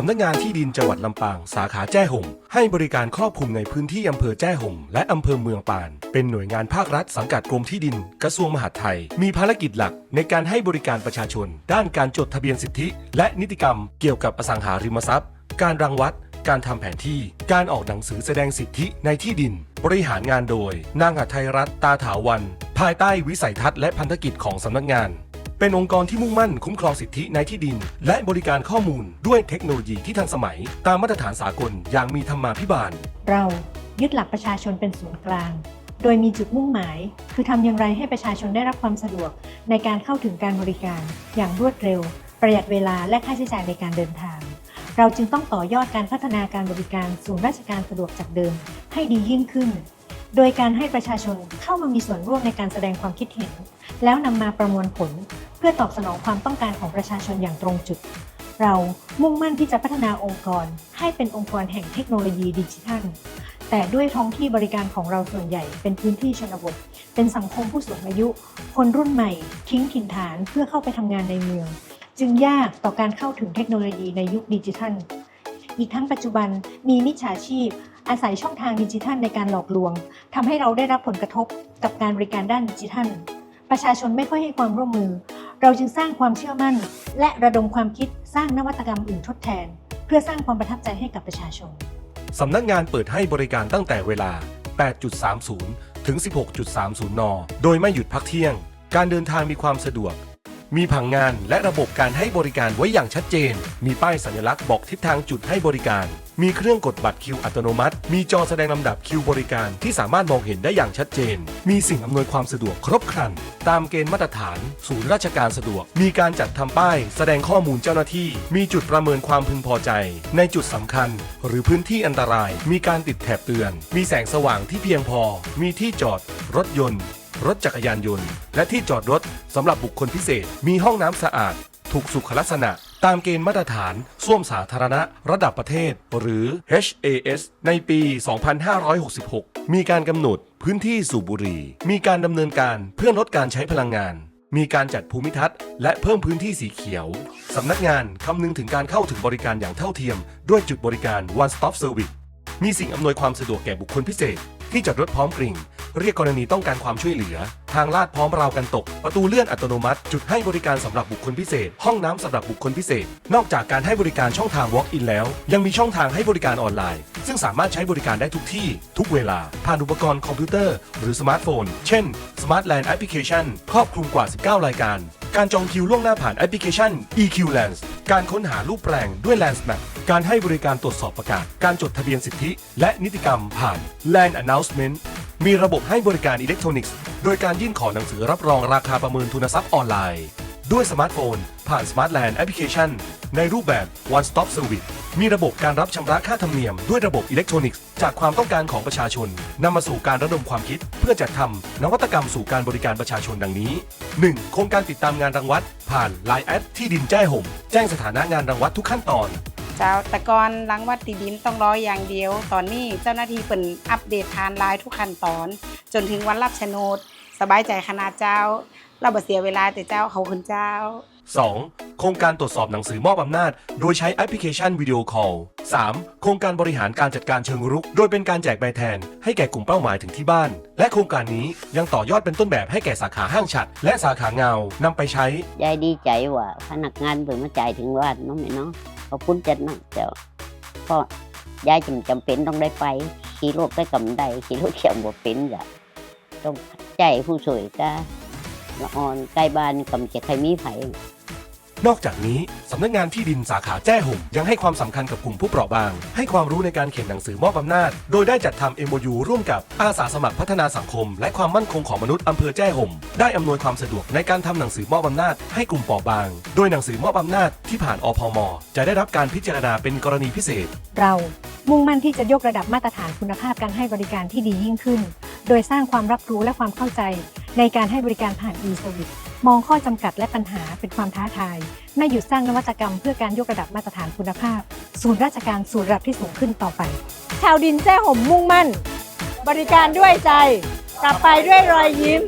สำนักงานที่ดินจังหวัดลำปาง สาขาแจ้ห่ม ให้บริการครอบคลุมในพื้นที่อำเภอแจ้ห่ม และอำเภอเมืองปาน เป็นหน่วยงานภาครัฐสังกัดกรมที่ดิน กระทรวงมหาดไทย มีภารกิจหลักในการให้บริการประชาชน ด้านการจดทะเบียนสิทธิ และนิติกรรม เกี่ยวกับอสังหาริมทรัพย์ การรังวัด การทำแผนที่ การออกหนังสือแสดงสิทธิในที่ดิน บริหารงานโดย นางหัไทยรัฐตาถาวัน ภายใต้วิสัยทัศน์และพันธกิจของสำนักงาน เป็นองค์กรที่มุ่งมั่นคุ้มครองสิทธิในที่ดิน และบริการข้อมูลด้วยเทคโนโลยีที่ทันสมัย ตามมาตรฐานสากลอย่างมีธรรมาภิบาล เรายึดหลักประชาชนเป็นศูนย์กลาง โดยมีจุดมุ่งหมาย คือทำอย่างไรให้ประชาชนได้รับความสะดวก ในการเข้าถึงการบริการ อย่างรวดเร็ว ประหยัดเวลาและค่าใช้จ่ายในการเดินทาง เราจึงต้องต่อยอดการพัฒนาการบริการศูนย์ราชการสะดวกจากเดิม ให้ดียิ่งขึ้น โดยการให้ประชาชนเข้ามามีส่วนร่วมในการแสดงความคิดเห็น แล้วนำมาประมวลผล เพื่อตอบสนองความต้องการของประชาชนอย่างตรงจุด เรามุ่งมั่นที่จะพัฒนาองค์กร ให้เป็นองค์กรแห่งเทคโนโลยีดิจิทัล แต่ด้วยท้องที่บริการของเราส่วนใหญ่ เป็นพื้นที่ชนบท เป็นสังคมผู้สูงอายุ คนรุ่นใหม่ ทิ้งถิ่นฐานเพื่อเข้าไปทำงานในเมือง จึงยากต่อการเข้าถึงเทคโนโลยีในยุคดิจิทัล อีกทั้งปัจจุบันมีมิจฉาชีพ อาศัยช่องทางดิจิทัลในการหลอกลวงทำให้เราได้รับผลกระทบกับการบริการด้านดิจิทัล ประชาชนไม่ค่อยให้ความร่วมมือ เราจึงสร้างความเชื่อมั่น และระดมความคิดสร้างนวัตกรรมอื่นทดแทน เพื่อสร้างความประทับใจให้กับประชาชนสำนักงานเปิดให้บริการตั้งแต่เวลา 8.30 ถึง 16.30 น โดยไม่หยุดพักเที่ยง การเดินทางมีความสะดวก มีผังงานและระบบการให้บริการไว้อย่างชัดเจน มีป้ายสัญลักษณ์บอกทิศทางจุดให้บริการ มีเครื่องกดบัตรคิวอัตโนมัติ มีจอแสดงลำดับคิวบริการที่สามารถมองเห็นได้อย่างชัดเจน มีสิ่งอำนวยความสะดวกครบครัน ตามเกณฑ์มาตรฐาน ศูนย์ราชการสะดวก มีการจัดทำป้าย แสดงข้อมูลเจ้าหน้าที่ มีจุดประเมินความพึงพอใจ ในจุดสำคัญ หรือพื้นที่อันตราย มีการติดแถบเตือน มีแสงสว่างที่เพียงพอ มีที่จอด รถยนต์ รถจักรยานยนต์ และที่จอดรถสำหรับบุคคลพิเศษ มีห้องน้ำสะอาด ถูกสุขลักษณะ ตามเกณฑ์มาตรฐานส้วมสาธารณะ ระดับประเทศ หรือ HAS ในปี 2566 มีการกำหนดพื้นที่สูบบุหรี่ มีการดำเนินการเพื่อลดการใช้พลังงานมีการจัดภูมิทัศน์และเพิ่มพื้นที่สีเขียว สำนักงานคำนึงถึงการเข้าถึงบริการอย่างเท่าเทียม ด้วยจุดบริการ One Stop Service มีสิ่งอำนวยความสะดวกแก่บุคคลพิเศษ ที่จอดรถพร้อมกริ่ง เรียกกรณีต้องการความช่วยเหลือ ทางลาดพร้อมราวกันตก ประตูเลื่อนอัตโนมัติ จุดให้บริการสำหรับบุคคลพิเศษ ห้องน้ำสำหรับบุคคลพิเศษ นอกจากการให้บริการช่องทาง Walk-in แล้ว ยังมีช่องทางให้บริการออนไลน์ ซึ่งสามารถใช้บริการได้ทุกที่ ทุกเวลา ผ่านอุปกรณ์คอมพิวเตอร์ หรือสมาร์ทโฟน เช่น Smart Land Application ครอบคลุมกว่า 19 รายการ การจองคิวล่วงหน้าผ่านแอปพลิเคชัน EQ Lens การค้นหารูปแปลงด้วย Lens Map การให้บริการตรวจสอบประกาศ การจดทะเบียนสิทธิ และนิติกรรมผ่าน Land Announcement มีระบบให้บริการอิเล็กทรอนิกส์ โดยการยื่นขอหนังสือรับรองราคาประเมินทุนทรัพย์ออนไลน์ ด้วยสมาร์ทโฟน ผ่าน Smart Land Application ในรูปแบบ One Stop Service มีระบบการรับชำระค่าธรรมเนียมด้วยระบบอิเล็กทรอนิกส์ จากความต้องการของประชาชนนำมาสู่การระดมความคิด เพื่อจัดทำนวัตกรรมสู่การบริการประชาชนดังนี้ 1. โครงการติดตามงานรังวัดผ่าน Line แอดที่ดินแจ้ห่มแจ้งสถานะงานรังวัดทุกขั้นตอน เจ้าแต่ก่อนหลังวัดติดินต้องรออย่างเดียว ตอนนี้เจ้าหน้าที่เปิ่นอัปเดตทานไลน์ทุกขั้นตอน จนถึงวันรับโฉนด สบายใจขนาดเจ้า เราบ่เสียเวลาแต่เจ้าเขาคุณเจ้า 2. โครงการตรวจสอบหนังสือมอบอำนาจ โดยใช้แอปพลิเคชันวิดีโอคอล 3. โครงการบริหารการจัดการเชิงรุก โดยเป็นการแจกใบแทน ให้แก่กลุ่มเป้าหมายถึงที่บ้าน และโครงการนี้ยังต่อยอดเป็นต้นแบบให้แก่สาขาห้างฉัด และสาขาเงานำไปใช้ ยายดีใจว่าพนักงานเปิดมาจ่ายถึงวันเน้องแม่เนาะ ขอบคุณจันนะเจ้าเพราะยายจำจำเป็นต้องได้ไปขี่รถได้กำไดขี่รถเขียวบ่เป็นจ้ะต้องใจผู้สวยก็ละอ่อนใกล้บ้านกำจะใครมีไผ นอกจากนี้สำนักงานที่ดินสาขาแจ้ห่มยังให้ความสำคัญกับกลุ่มผู้เปราะบาง ให้ความรู้ในการเขียนหนังสือมอบอำนาจ โดยได้จัดทำ MOU ร่วมกับอาสาสมัครพัฒนาสังคม และความมั่นคงของมนุษย์อำเภอแจ้ห่มได้อำนวยความสะดวกในการทำหนังสือมอบอำนาจให้กลุ่มเปราะบาง โดยหนังสือมอบอำนาจที่ผ่านอพม จะได้รับการพิจารณาเป็นกรณีพิเศษ เรามุ่งมั่นที่จะยกระดับมาตรฐานคุณภาพการให้บริการที่ดียิ่งขึ้น โดยสร้างความรับรู้และความเข้าใจในการให้บริการผ่าน e-service มองข้อจำกัดและปัญหาเป็นความท้าทาย ไม่หยุดสร้างนวัตกรรมเพื่อการยกระดับมาตรฐานคุณภาพ ศูนย์ราชการสู่ระดับที่สูงขึ้นต่อไป ชาวดินแจ้ห่มมุ่งมั่น บริการด้วยใจ กลับไปด้วยรอยยิ้ม